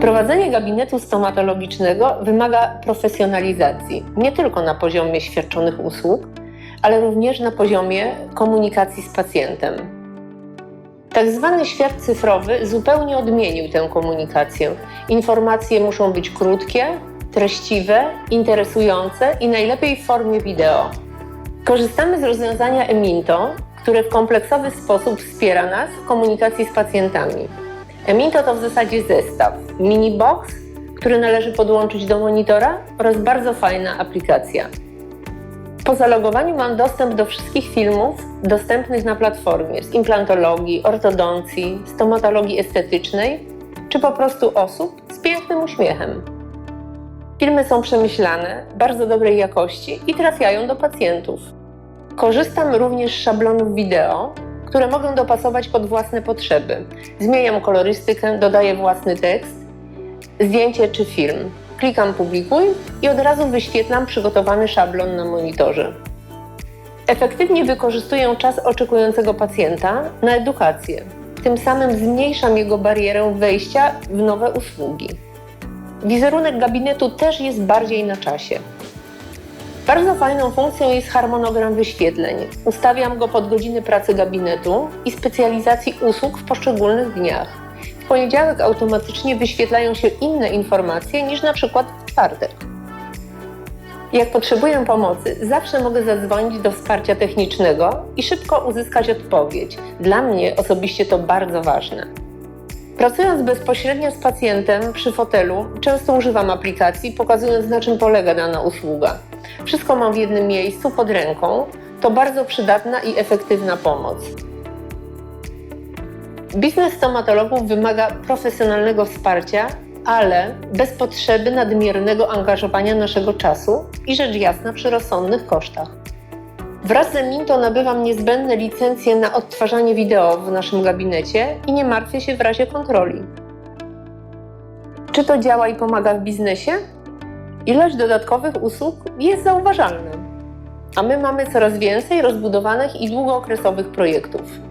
Prowadzenie gabinetu stomatologicznego wymaga profesjonalizacji, nie tylko na poziomie świadczonych usług, ale również na poziomie komunikacji z pacjentem. Tak zwany świat cyfrowy zupełnie odmienił tę komunikację. Informacje muszą być krótkie, treściwe, interesujące i najlepiej w formie wideo. Korzystamy z rozwiązania Eminto, które w kompleksowy sposób wspiera nas w komunikacji z pacjentami. Eminto to w zasadzie zestaw mini box, który należy podłączyć do monitora oraz bardzo fajna aplikacja. Po zalogowaniu mam dostęp do wszystkich filmów dostępnych na platformie z implantologii, ortodoncji, stomatologii estetycznej czy po prostu osób z pięknym uśmiechem. Filmy są przemyślane, bardzo dobrej jakości i trafiają do pacjentów. Korzystam również z szablonów wideo, które mogę dopasować pod własne potrzeby. Zmieniam kolorystykę, dodaję własny tekst, zdjęcie czy film. Klikam publikuj i od razu wyświetlam przygotowany szablon na monitorze. Efektywnie wykorzystuję czas oczekującego pacjenta na edukację. Tym samym zmniejszam jego barierę wejścia w nowe usługi. Wizerunek gabinetu też jest bardziej na czasie. Bardzo fajną funkcją jest harmonogram wyświetleń. Ustawiam go pod godziny pracy gabinetu i specjalizacji usług w poszczególnych dniach. W poniedziałek automatycznie wyświetlają się inne informacje niż na przykład w czwartek. Jak potrzebuję pomocy, zawsze mogę zadzwonić do wsparcia technicznego i szybko uzyskać odpowiedź. Dla mnie osobiście to bardzo ważne. Pracując bezpośrednio z pacjentem przy fotelu, często używam aplikacji, pokazując na czym polega dana usługa. Wszystko mam w jednym miejscu pod ręką. To bardzo przydatna i efektywna pomoc. Biznes stomatologów wymaga profesjonalnego wsparcia, ale bez potrzeby nadmiernego angażowania naszego czasu i rzecz jasna przy rozsądnych kosztach. Wraz z Minto nabywam niezbędne licencje na odtwarzanie wideo w naszym gabinecie i nie martwię się w razie kontroli. Czy to działa i pomaga w biznesie? Ilość dodatkowych usług jest zauważalna, a my mamy coraz więcej rozbudowanych i długookresowych projektów.